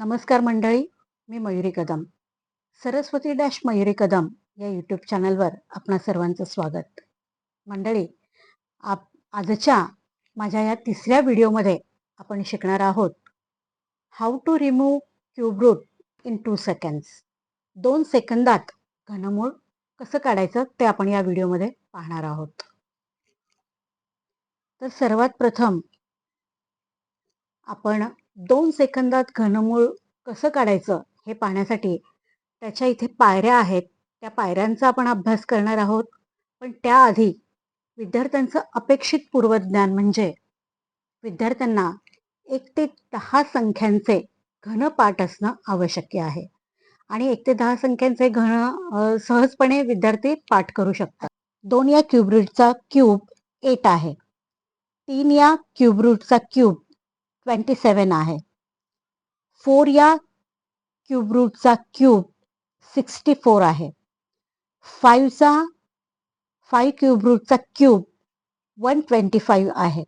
नमस्कार मंडळी मी मयुरी कदम. सरस्वती डॅश मयुरी कदम या यूट्यूब चॅनलवर आपणा सर्वांचं स्वागत. मंडळी आप आजच्या माझ्या या तिसऱ्या व्हिडिओमध्ये आपण शिकणार आहोत how to remove cube root in two seconds दोन सेकंदात घनमूळ कसं काढायचं ते आपण या व्हिडिओमध्ये पाहणार आहोत. तर सर्वात प्रथम आपण दोन सेकंदात घनमूळ कसं काढायचं हे पाहण्यासाठी त्याच्या इथे पायऱ्या आहेत. त्या पायऱ्यांचा आपण अभ्यास करणार आहोत. पण त्याआधी विद्यार्थ्यांचं अपेक्षित पूर्वज्ञान म्हणजे विद्यार्थ्यांना एक ते दहा संख्यांचे घन पाठ असणं आवश्यक आहे. आणि एक ते दहा संख्यांचे घन सहजपणे विद्यार्थी पाठ करू शकतात. दोन या क्यूब रूटचा क्यूब एट आहे. तीन या क्यूब रूटचा क्यूब ट्वेंटी सेवन आहे फोर या क्यूब रूटचा क्यूब सिक्स्टी फोर आहे फाईव्हचा फाईव्ह क्यूब रूटचा क्यूब वन ट्वेंटी फाईव्ह आहे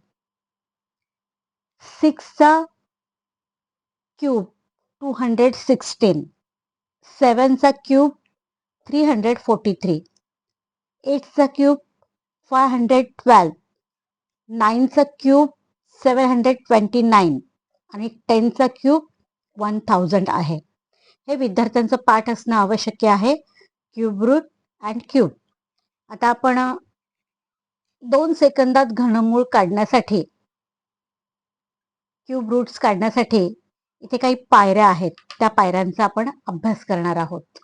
सिक्सचा cube two hundred sixteen सेवनचा cube three hundred forty three एटचा cube five hundred twelve नाईनचा cube seven hundred twenty nine आणि टेनचा क्यूब वन थाउजंड आहे. हे विद्यार्थ्यांचं पाठ असणं आवश्यक आहे. Cube root and cube. आता आपण दोन सेकंदात घनमूळ काढण्यासाठी क्यूब रूट्स काढण्यासाठी इथे काही पायऱ्या आहेत. त्या पायऱ्यांचा आपण अभ्यास करणार आहोत.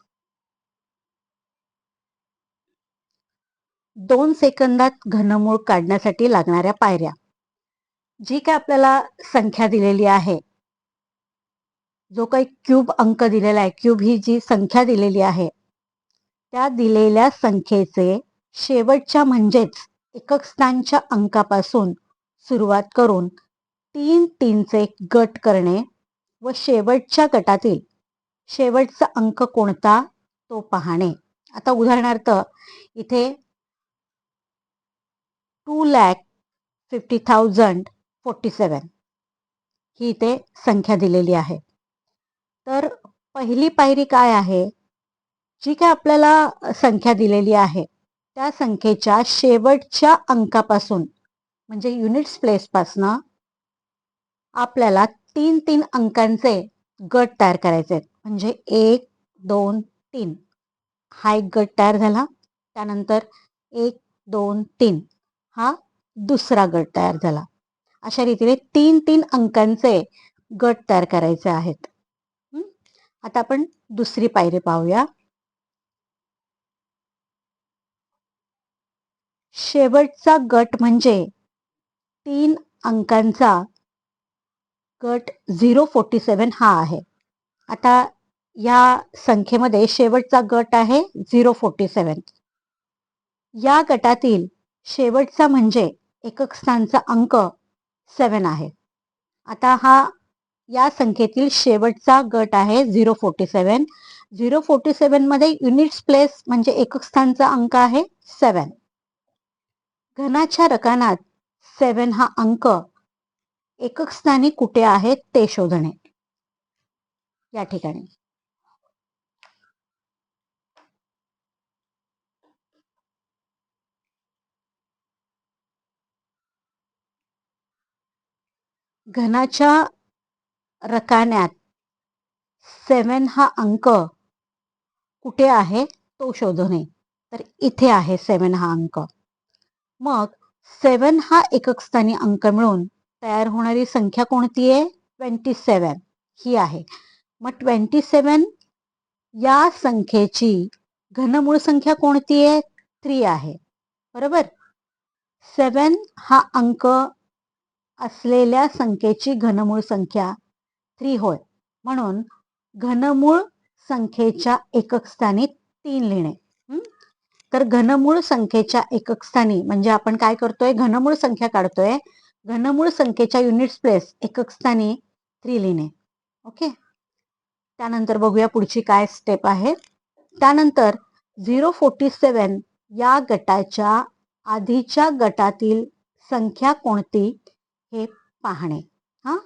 दोन सेकंदात घनमूळ काढण्यासाठी लागणाऱ्या पायऱ्या. जी काय आपल्याला संख्या दिलेली आहे जो काही क्यूब अंक दिलेला आहे क्यूब ही जी संख्या दिलेली आहे त्या दिलेल्या संख्येचे शेवटच्या म्हणजेच एकक स्थानच्या अंकापासून सुरुवात करून तीन तीनचे गट करणे व शेवटच्या गटातील शेवटचा अंक कोणता तो पाहणे. आता उदाहरणार्थ इथे two lakh fifty thousand forty seven. ही इथे संख्या दिलेली आहे. तर पहिली पायरी काय आहे? जी काय आपल्याला संख्या दिलेली आहे त्या संख्येच्या शेवटच्या अंकापासून म्हणजे युनिट्स प्लेसपासनं आपल्याला तीन तीन अंकांचे गट तयार करायचे आहेत. म्हणजे एक दोन तीन. हा एक गट तयार झाला. त्यानंतर एक दोन तीन. हा दुसरा गट तयार झाला. अशा रीतीने तीन तीन अंकांचे गट तयार करायचे आहेत. आता आपण दुसरी पायरी पाहूया. शेवटचा गट म्हणजे तीन अंकांचा गट झिरो फोर्टी सेवन हा आहे. आता या संख्येमध्ये शेवटचा गट आहे झिरो फोर्टी सेवन या गटातील शेवटचा म्हणजे एकक स्थानचा अंक सेवन आहे. आता हा या संख्येतील शेवटचा गट आहे zero forty seven. Zero forty सेवनमध्ये units place म्हणजे एकक स्थानचा अंक आहे सेवन. घनाच्या रकानात सेवन हा अंक एकक स्थानी कुठे आहे ते शोधणे. या ठिकाणी. घनाच्या रकान्यात सेवन हा अंक कुठे आहे तो शोधणे. तर इथे आहे सेवन हा अंक. मग सेवन हा एकक स्थानी अंक मिळून तयार होणारी संख्या कोणती आहे? ट्वेंटी सेवन ही आहे. मग ट्वेंटी सेवन या संख्येची घनमूळ संख्या कोणती आहे? थ्री आहे. बरोबर? सेवन हा अंक असलेल्या संख्येची घनमूळ संख्या थ्री होय. म्हणून घनमूळ संख्येच्या एकक स्थानी तीन लिहिणे. तर घनमूळ संख्येच्या एकक स्थानी म्हणजे आपण काय करतोय? घनमूळ संख्या काढतोय. घनमूळ संख्येच्या युनिट्स प्लेस एकक स्थानी थ्री लिहिणे. ओके? त्यानंतर बघूया पुढची काय स्टेप आहे. त्यानंतर झिरो फोर्टी सेवन या गटाच्या आधीच्या गटातील संख्या कोणती? हे पाहणे. हा?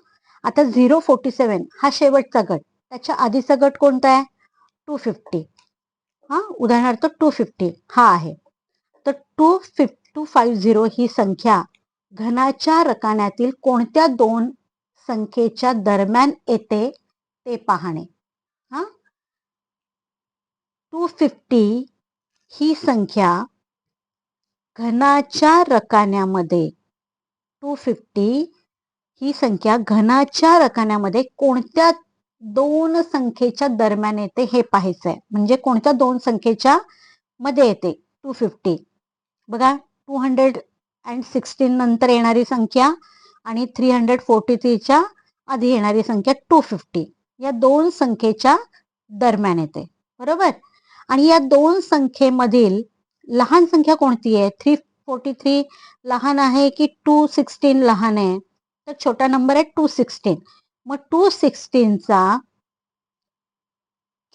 आता झिरो फोर्टी सेवन हा शेवटचा गट. त्याच्या आधीचा गट कोणता आहे? Two fifty. हा? उदाहरणार्थ टू फिफ्टी हा आहे. तर टू फिफ टू फाईव्ह झिरो ही संख्या घनाच्या रकान्यातील कोणत्या दोन संख्येच्या दरम्यान येते ते पाहणे. हा? टू फिफ्टी ही संख्या घनाच्या रकान्यामध्ये टू फिफ्टी ही संख्या घनाच्या रकान्यामध्ये कोणत्या दोन संख्येच्या दरम्यान येते हे पाहायचं आहे. म्हणजे कोणत्या दोन संख्येच्या मध्ये येते? Two fifty. बघा टू हंड्रेड अँड सिक्स्टीन नंतर येणारी संख्या आणि थ्री हंड्रेड फोर्टी थ्रीच्या आधी येणारी संख्या टू फिफ्टी. या दोन संख्येच्या दरम्यान येते. बरोबर? आणि या दोन संख्येमधील लहान संख्या कोणती आहे? थ्री फोर्टी थ्री लहान आहे की टू सिक्स्टीन लहान आहे? तर छोटा नंबर आहे टू सिक्स्टीन मग टू सिक्स्टीनचा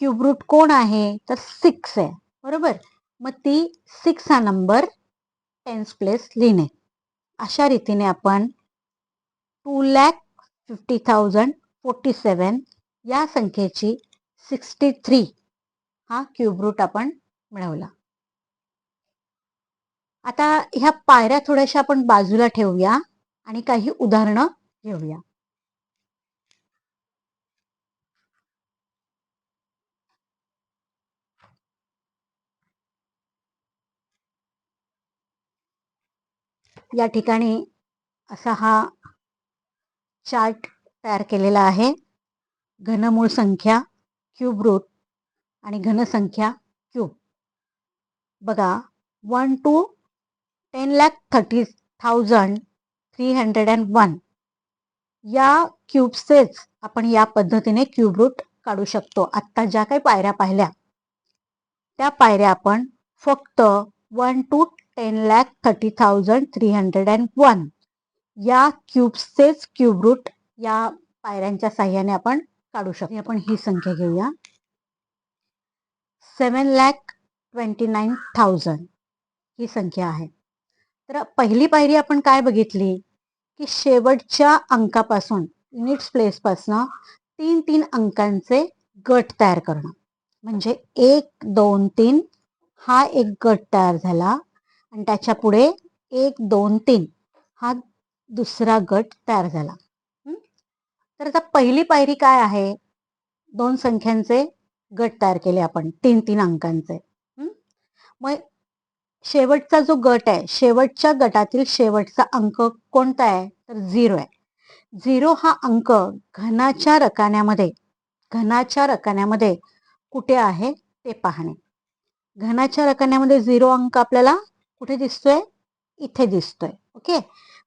क्यूब रूट कोण आहे? तर सिक्स आहे. बरोबर? मग ती सिक्स हा नंबर टेन्स प्लेस लिहिणे. अशा रीतीने आपण two lakh fifty thousand forty seven या संख्येची सिक्स्टी थ्री हा क्यूब रूट आपण मिळवला. आता ह्या पायऱ्या थोड्याशा आपण बाजूला ठेवूया आणि काही उदाहरणं घेऊया. या ठिकाणी असा हा चार्ट तयार केलेला आहे. घनमूळ संख्या क्यूब रूट आणि घनसंख्या क्यूब. बघा one two ten lakh thirty thousand three hundred and one या क्यूबसेच आपण या पद्धतीने क्यूब रूट काढू शकतो. आत्ता ज्या काही पायऱ्या पाहिल्या त्या पायऱ्या आपण फक्त one two ten lakh thirty thousand three hundred and one या क्यूब्सचेच क्यूब रूट या पायऱ्यांच्या साह्याने आपण काढू शकतो. आपण ही संख्या घेऊया. Seven lakh twenty nine thousand ही संख्या आहे. तर पहिली पायरी आपण काय बघितली? की शेवटच्या अंकापासून युनिट्स प्लेसपासनं तीन तीन अंकांचे गट तयार करणं. म्हणजे एक दोन तीन हा एक गट तयार झाला आणि त्याच्या पुढे एक दोन तीन हा दुसरा गट तयार झाला. तर आता पहिली पायरी काय आहे? दोन संख्यांचे गट तयार केले आपण तीन तीन अंकांचे. मग शेवटचा जो गट आहे शेवटच्या गटातील शेवटचा अंक कोणता आहे? तर झिरो आहे. झिरो हा अंक घनाच्या रकान्यामध्ये घनाच्या रकान्यामध्ये कुठे आहे ते पाहणे. घनाच्या रकान्यामध्ये झिरो अंक आपल्याला कुठे दिसतोय? इथे दिसतोय. ओके?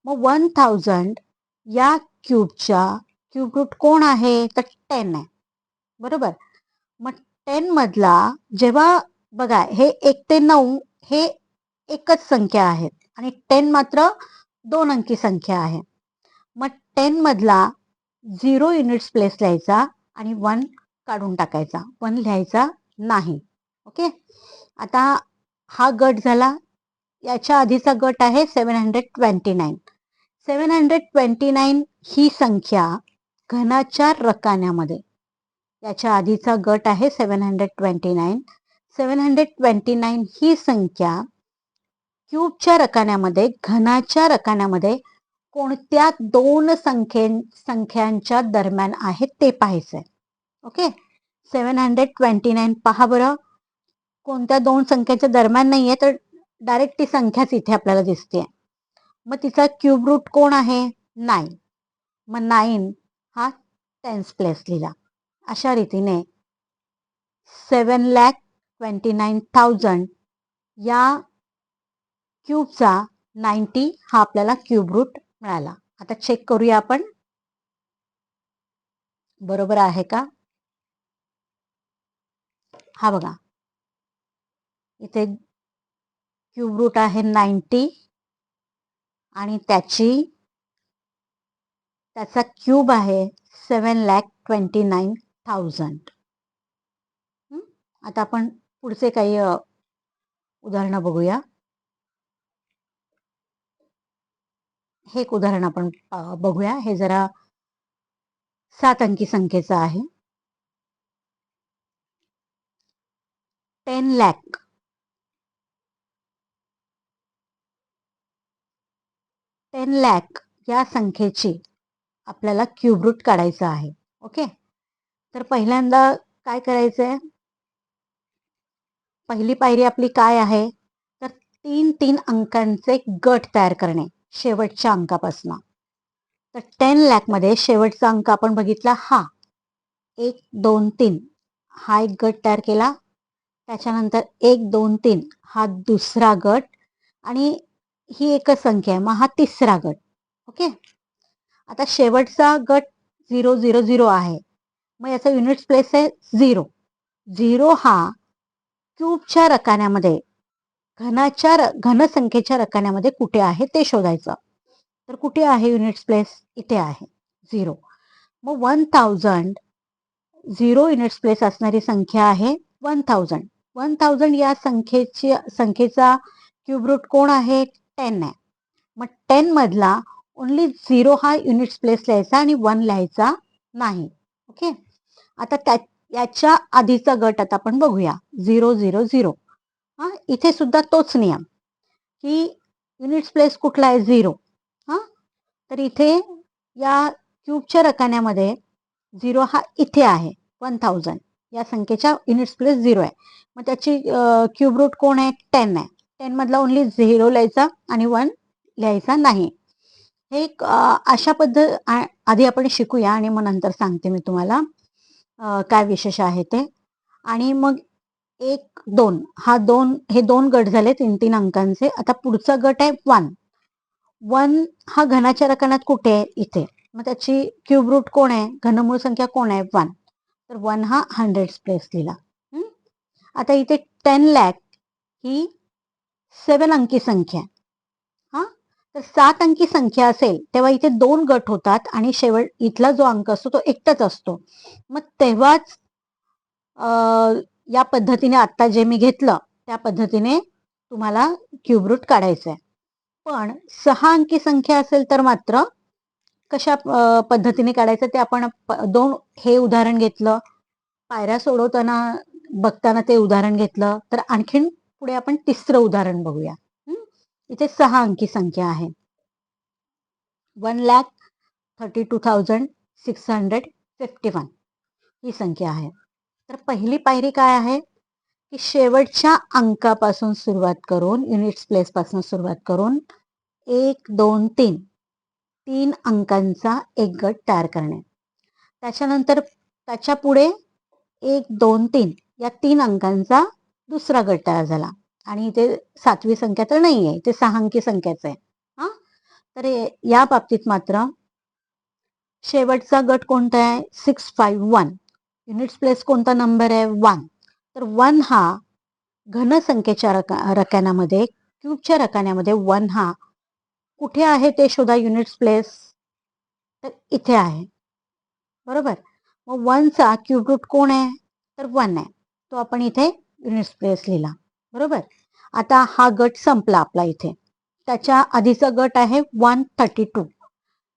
मग वन थाउजंड या क्यूबच्या क्यूब रूट कोण आहे? तर टेन आहे. बरोबर? मग टेन मधला जेव्हा बघा हे एक ते नऊ हे एकच संख्या आहेत आणि टेन मात्र दोन अंकी संख्या आहे. मग टेन मधला झिरो युनिट्स प्लेस लिहायचा आणि वन काढून टाकायचा. वन लिहायचा नाही. ओके आता हा गट झाला. याच्या आधीचा गट आहे seven hundred twenty nine seven hundred twenty nine ही संख्या घनाच्या रकान्यामध्ये. याच्या आधीचा गट आहे seven hundred twenty nine seven hundred twenty nine ही संख्या क्यूबच्या रकान्यामध्ये घनाच्या रकान्यामध्ये कोणत्या दोन संख्ये संख्यांच्या दरम्यान आहे ते पाहायचंय. Okay? Seven hundred twenty nine पहा बरं. कोणत्या दोन संख्याच्या दरम्यान नाही आहे तर डायरेक्ट ती संख्याच इथे आपल्याला दिसते मग तिचा क्यूब रूट कोण आहे? नाईन. मग नाईन हा टेन्स प्लेस लिहिला. अशा रीतीने seven lakh twenty nine thousand या क्यूबचा नाईन्टी हा आपल्याला क्यूब रूट मिळाला. आता चेक करूया आपण. बरोबर आहे का? हा बघा. इथे क्यूब रूट आहे नाईन्टी आणि त्याची त्याचा क्यूब आहे seven lakh twenty nine thousand. आता आपण पुढचे काही उदाहरणं बघूया. हे एक उदाहरण आपण बघूया. हे जरा सात अंकी संख्येचं आहे. टेन लॅक. टेन लॅक या संख्येची आपल्याला क्यूब्रूट काढायचं आहे. ओके? तर पहिल्यांदा काय करायचं आहे पहिली पायरी आपली काय आहे? तर तीन तीन अंकांचे गट तयार करणे. शेवटच्या अंकापासून. तर टेन लॅकमध्ये शेवटचा अंक आपण बघितला हा. एक दोन तीन. हा एक गट तयार केला. त्याच्यानंतर एक दोन तीन. हा दुसरा गट. आणि ही एकच संख्या आहे मग हा तिसरा गट. ओके? आता शेवटचा गट झिरो झिरो झिरो आहे. मग याचा युनिट प्लेस आहे झिरो झिरो हा क्यूबच्या रकान्यामध्ये घनाच्या र घनसंख्येच्या रकान्यामध्ये कुठे आहे ते शोधायचं. तर कुठे आहे युनिट्स प्लेस? इथे आहे. झिरो. मग one thousand zero units place असणारी संख्या आहे वन थाउजंड. वन थाउजंड या संख्येची संख्येचा क्यूब रूट कोण आहे? टेन आहे. मग टेन मधला ओन्ली झिरो हा युनिट्स प्लेस लिहायचा आणि वन लिहायचा नाही. ओके? आता त्या याच्या आधीचा गट आता आपण बघूया. Zero zero zero. हां इथे सुद्धा तोच नियम की युनिट्स प्लेस कुठला आहे? झिरो हां? तर इथे या क्यूबच्या रकान्यामध्ये झिरो हा इथे आहे वन थाउजंड या संख्येच्या युनिट्स प्लेस झिरो आहे. मग त्याची क्यूब रूट कोण आहे? टेन आहे. टेनमधला ओनली ओन्ली झिरो लिहायचा आणि वन लिहायचा नाही. हे एक अशा पद्धत आधी आपण शिकूया आणि मग नंतर सांगते मी तुम्हाला काय विशेष आहे ते. आणि मग एक दोन. हा दोन हे दोन गट झाले तीन तीन अंकांचे. आता पुढचा गट आहे वन. वन हा घनाच्या रकानात कुठे आहे? इथे. मग त्याची क्यूब रूट कोण आहे? घनमूळ संख्या कोण आहे? वन. तर वन हा हंड्रेड प्लेस लिहिला आता इथे टेन लॅक ही सेवन अंकी संख्या हा? तर सात अंकी संख्या असेल तेव्हा इथे दोन गट होतात आणि शेवट इथला जो अंक असतो तो एकटाच असतो. मग तेव्हाच या पद्धतीने आत्ता जे मी घेतलं त्या पद्धतीने तुम्हाला क्यूब रूट काढायचं आहे पण सहा अंकी संख्या असेल तर मात्र कशा पद्धतीने काढायचं ते आपण दोन हे उदाहरण घेतलं पायऱ्या सोडवताना बघताना ते उदाहरण घेतलं तर आणखीन पुढे आपण तिसरं उदाहरण बघूया. इथे सहा अंकी संख्या आहे. One lakh thirty two thousand six hundred fifty one ही संख्या आहे. तर पहिली पायरी काय आहे? की शेवटच्या अंकापासून सुरुवात करून युनिट्स प्लेसपासून सुरुवात करून एक दोन तीन. तीन अंकांचा एक गट तयार करणे. त्याच्यानंतर त्याच्या पुढे एक दोन तीन. या तीन अंकांचा दुसरा गट तयार झाला. आणि इथे सातवी संख्या तर नाही आहे ते सहा अंकी संख्याच आहे. हा? तर या बाबतीत मात्र शेवटचा गट कोणता आहे? Six five one units place कोणता नंबर आहे? वन तर वन हा घनसंख्येच्या रका रकान्यामध्ये क्यूबच्या रकान्यामध्ये वन हा कुठे आहे ते शोधा युनिट्स प्लेस? तर इथे आहे. बरोबर? मग वनचा क्यूब रूट कोण आहे? तर वन आहे. तो आपण इथे युनिट्स प्लेस लिहिला. बरोबर? आता हा गट संपला आपला इथे. त्याच्या आधीचा गट आहे वन थर्टी टू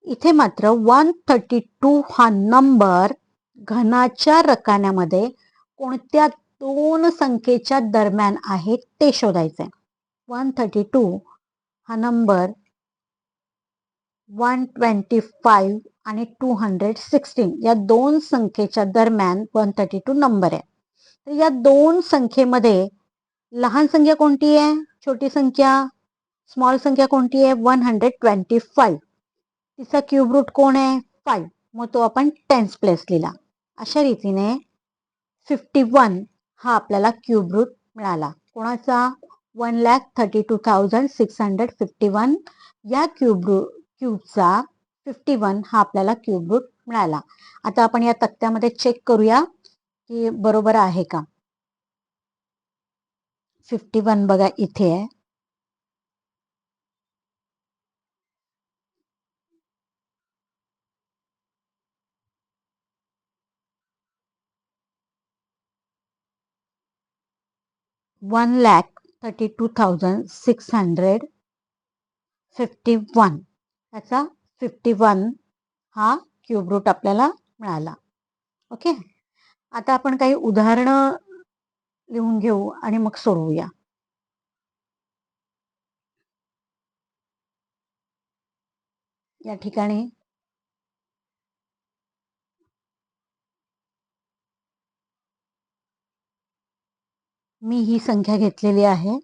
इथे मात्र वन थर्टी टू हा नंबर घनाच्या रकान्यामध्ये कोणत्या दोन संख्येच्या दरम्यान आहे ते शोधायचंय. वन थर्टी टू हा नंबर वन ट्वेंटी फाईव्ह आणि टू हंड्रेड सिक्स्टीन या दोन संख्येच्या दरम्यान वन थर्टी टू नंबर आहे. तर या दोन संख्येमध्ये लहान संख्या कोणती आहे? छोटी संख्या? स्मॉल संख्या कोणती आहे? वन हंड्रेड ट्वेंटी फाईव्ह तिचा क्यूब रूट कोण आहे? फाईव्ह मग तो आपण टेन्स प्लेस लिहिला. अशा रीतीने फिफ्टी वन हा आपल्याला क्यूब रूट मिळाला. कोणाचा? One lakh thirty two thousand six hundred fifty one या क्यूब रू क्यूबचा फिफ्टी वन हा आपल्याला क्यूब रूट मिळाला. आता आपण या तक्त्यामध्ये चेक करूया की बरोबर आहे का? फिफ्टी वन बघा इथे आहे. One lakh thirty two thousand six hundred fifty one त्याचा फिफ्टी वन हा क्यूब रूट आपल्याला मिळाला. ओके आता आपण काही उदाहरणं लिहून घेऊ आणि मग सोडवूया. या ठिकाणी मी ही संख्या घेतलेली आहे.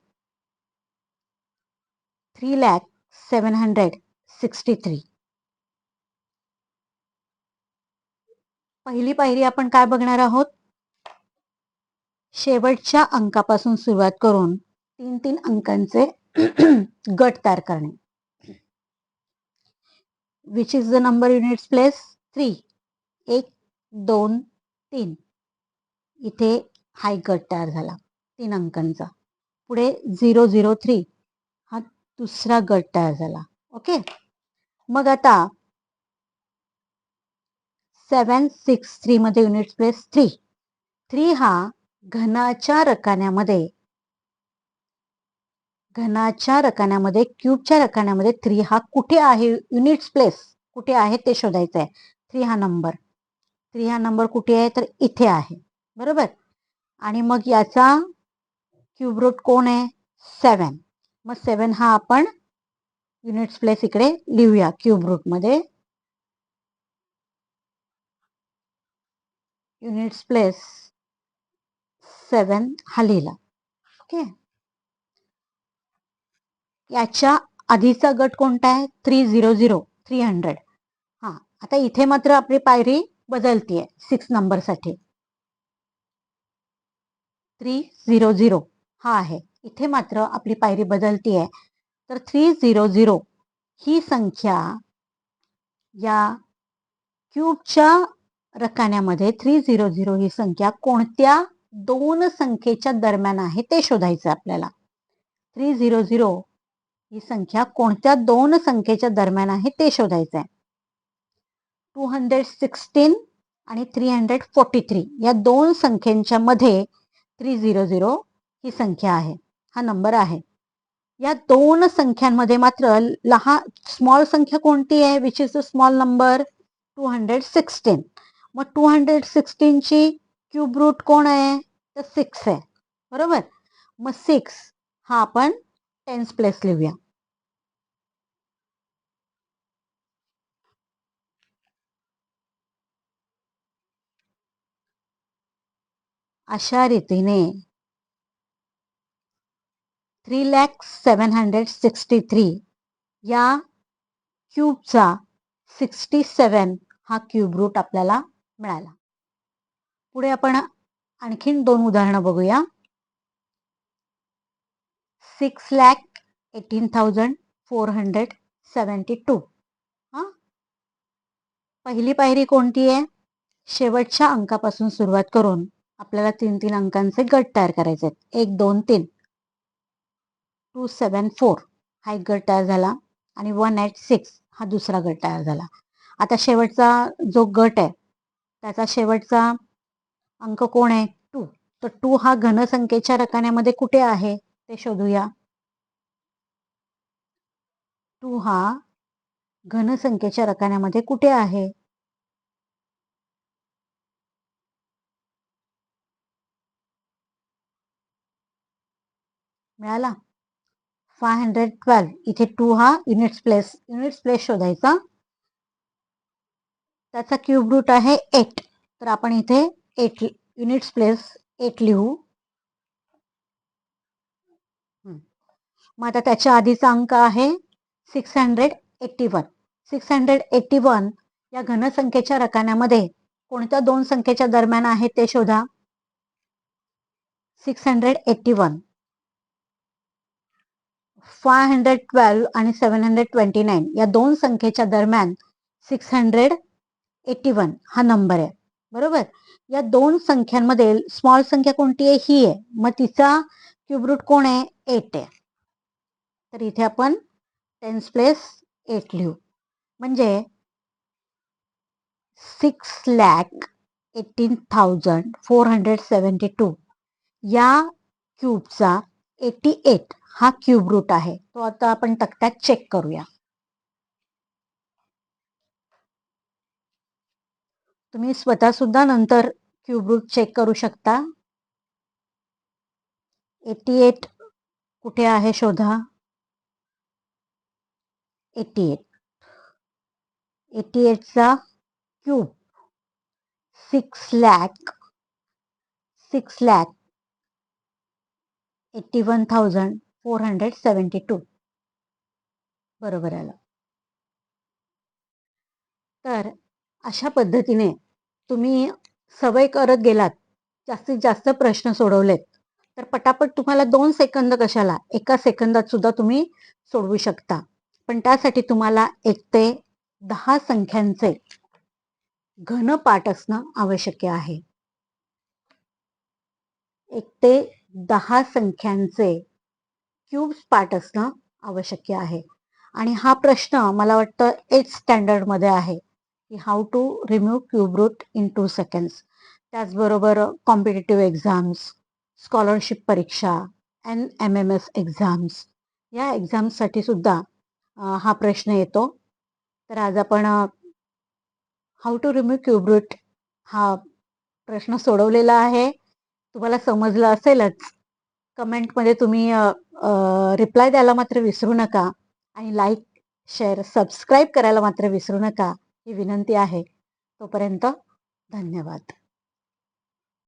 Three lakh seven hundred sixty three पहिली पायरी आपण काय बघणार आहोत? शेवटच्या अंकापासून सुरुवात करून तीन तीन अंकांचे गट तयार करणे. Which is the number units place three एक दोन तीन. इथे हाय गट तयार झाला. तीन अंकांचा. पुढे झिरो झिरो थ्री हा दुसरा गट तयार झाला. ओके? मग आता सेवन सिक्स थ्री मध्ये युनिट प्लेस थ्री. थ्री हा घनाच्या रकान्यामध्ये घनाच्या रकान्यामध्ये क्यूबच्या रकान्यामध्ये थ्री हा कुठे आहे? युनिट्स प्लेस कुठे आहे ते शोधायचं आहे थ्री हा नंबर. थ्री हा नंबर कुठे आहे? तर इथे आहे. बरोबर? आणि मग याचा क्यूब रूट कोण आहे? सेवन मग सेवन हा आपण युनिट्स प्लेस इकडे लिहूया क्यूब रूटमध्ये. युनिट्स प्लेस सेवन हा लिहिला. ओके याच्या आधीचा गट कोणता आहे? Three zero zero three hundred हा आता इथे मात्र आपली पायरी बदलतीये सिक्स नंबरसाठी थ्री झिरो झिरो हा आहे. इथे मात्र आपली पायरी बदलतीये तर थ्री झिरो झिरो ही संख्या या क्यूबच्या रकान्यामध्ये थ्री झिरो झिरो ही संख्या कोणत्या दोन संख्येच्या दरम्यान आहे ते शोधायचं आपल्याला. थ्री झिरो झिरो ही संख्या कोणत्या दोन संख्येच्या दरम्यान आहे ते शोधायचं आहे. टू हंड्रेड सिक्स्टीन आणि थ्री हंड्रेड फोर्टी थ्री या दोन संख्येच्या मध्ये थ्री झिरो झिरो ही संख्या आहे. हा नंबर आहे. या दोन संख्यांमध्ये मात्र लहान स्मॉल संख्या कोणती आहे? Which is a small number two hundred sixteen मग टू हंड्रेड सिक्स्टीनची क्यूब रूट कोण आहे? तर सिक्स आहे. बरोबर? मग सिक्स हा आपण टेन्स प्लेस लिहूया. अशा रीतीने three lakhs seven hundred sixty three या क्यूबचा सिक्स्टी सेवन हा क्यूब रूट आपल्याला मिळाला. पुढे आपण आणखीन दोन उदाहरणं बघूया. Six lakh eighteen thousand four hundred seventy two हां? पहिली पायरी कोणती आहे? शेवटच्या अंकापासून सुरुवात करून आपल्याला तीन तीन अंकांचे गट तयार करायचे आहेत. एक दोन तीन. टू सेवन फोर हा एक गट तयार झाला आणि वन एट सिक्स हा दुसरा गट तयार झाला. आता शेवटचा जो गट आहे त्याचा शेवटचा अंक कोण आहे? टू. तर टू हा घनसंख्येच्या रकान्यामध्ये कुठे आहे ते शोधूया. टू हा घनसंख्येच्या रकान्यामध्ये कुठे आहे? मिळाला? फाय हंड्रेड ट्वेल्व इथे टू हा युनिट्स प्लेस युनिट्स प्लेस शोधायचा. त्याचा क्यूब रूट आहे एट तर आपण इथे एट युनिट्स प्लेस एट लिहू. मग आता त्याच्या आधीचा अंक आहे six hundred eighty one six hundred eighty one या घनसंख्येच्या रकान्यामध्ये कोणत्या दोन संख्येच्या दरम्यान आहे ते शोधा. Six hundred eighty one five hundred twelve आणि सेवन हंड्रेड ट्वेंटी नाईन या दोन संख्येच्या दरम्यान सिक्स हंड्रेड एटी वन हा नंबर आहे. बरोबर? या दोन संख्यांमध्ये स्मॉल संख्या कोणती आहे? ही आहे. मग तिचा क्यूब रूट कोण आहे? एट आहे. तर इथे आपण टेन्स प्लेस एट लिहू. म्हणजे six lakh eighteen thousand four hundred seventy two या क्यूबचा एटी एट हा क्यूब रूट आहे. तो आता आपण तक्त्यात चेक करूया. तुम्ही स्वतः सुद्धा नंतर क्यूब रूट चेक करू शकता. एटी एट कुठे आहे शोधा. Eighty eight. Eighty एटचा cube. Six lakh. Six lakh. Eighty one thousand. Four hundred seventy two. बरोबर आलं. तर अशा पद्धतीने तुम्ही सवय करत गेलात जास्तीत जास्त प्रश्न सोडवलेत तर पटापट तुम्हाला दोन सेकंद कशाला एका सेकंदात सुद्धा तुम्ही सोडवू शकता. पण त्यासाठी तुम्हाला एक ते दहा संख्यांचे घन पाठ असणं आवश्यक आहे. एक ते दहा संख्यांचे क्यूब्स पाठ असणं आवश्यक आहे. आणि हा प्रश्न मला वाटतं एट स्टँडर्डमध्ये आहे की how to remove cube root in two seconds त्याचबरोबर कॉम्पिटेटिव्ह एक्झाम्स स्कॉलरशिप परीक्षा N M M S exams या एक्झाम्ससाठी सुद्धा हा प्रश्न येतो. तर आज आपण how to remove cube root हा प्रश्न सोडवलेला आहे. तुम्हाला समजलं असेलच कमेंटमध्ये तुम्ही रिप्लाय द्यायला मात्र विसरू नका आणि लाईक शेअर सबस्क्राईब करायला मात्र विसरू नका ही विनंती आहे. तोपर्यंत धन्यवाद.